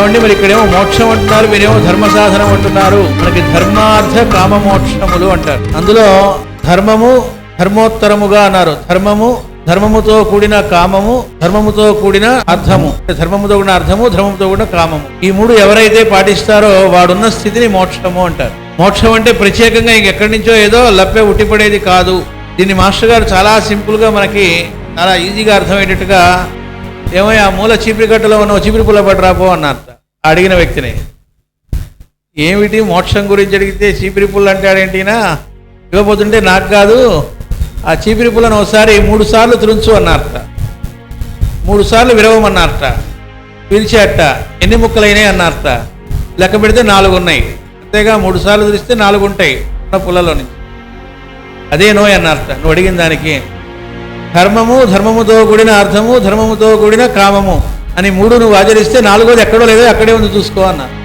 కాబట్టి మరి ఇక్కడేమో మోక్షం అంటున్నారు మీరేమో ధర్మ సాధనం అంటున్నారు. మనకి ధర్మార్థ కామ మోక్షములు అంటారు. అందులో ధర్మము ధర్మోత్తరముగా అన్నారు. ధర్మము ధర్మముతో కూడిన కామము ధర్మముతో కూడిన అర్థము. ధర్మముతో కూడిన అర్థము ధర్మముతో కూడిన కామము. ఈ మూడు ఎవరైతే పాటిస్తారో వాడున్న స్థితిని మోక్షము అంటారు. మోక్షం అంటే ప్రత్యేకంగా ఇంకెక్కడి నుంచో ఏదో లప్పే ఉట్టిపడేది కాదు. దీన్ని మాస్టర్ గారు చాలా సింపుల్గా మనకి చాలా ఈజీగా అర్థమయ్యేటట్టుగా ఏమో ఆ మూల చీపిరి గట్టలో ఉన్న చీపిరి పుల్ల పడరాపో అన్నారు. అడిగిన వ్యక్తిని. ఏమిటి మోక్షం గురించి అడిగితే చీపిరి పుల్ల అంటాడేంటినా ఇవ్వబోతుంటే నాకు కాదు ఆ చీపిరి పుల్లను ఒకసారి మూడు సార్లు త్రుంచు అన్నారట. మూడు సార్లు విరవమన్నారట. పిలిచాట ఎన్ని ముక్కలైనాయి అన్నారట. లెక్క పెడితే నాలుగు ఉన్నాయి అంతేగా మూడు సార్లు తురిస్తే నాలుగు ఉంటాయి ఉన్న పుల్లలో నుంచి. అదే నోయ్ అన్నారట. నువ్వు అడిగిన దానికి ధర్మము ధర్మముతో కూడిన అర్థము ధర్మముతో కూడిన కామము. అని మూడు నువ్వు ఆచరిస్తే నాలుగోది ఎక్కడో లేదో అక్కడే ఉంది చూసుకో అన్నారు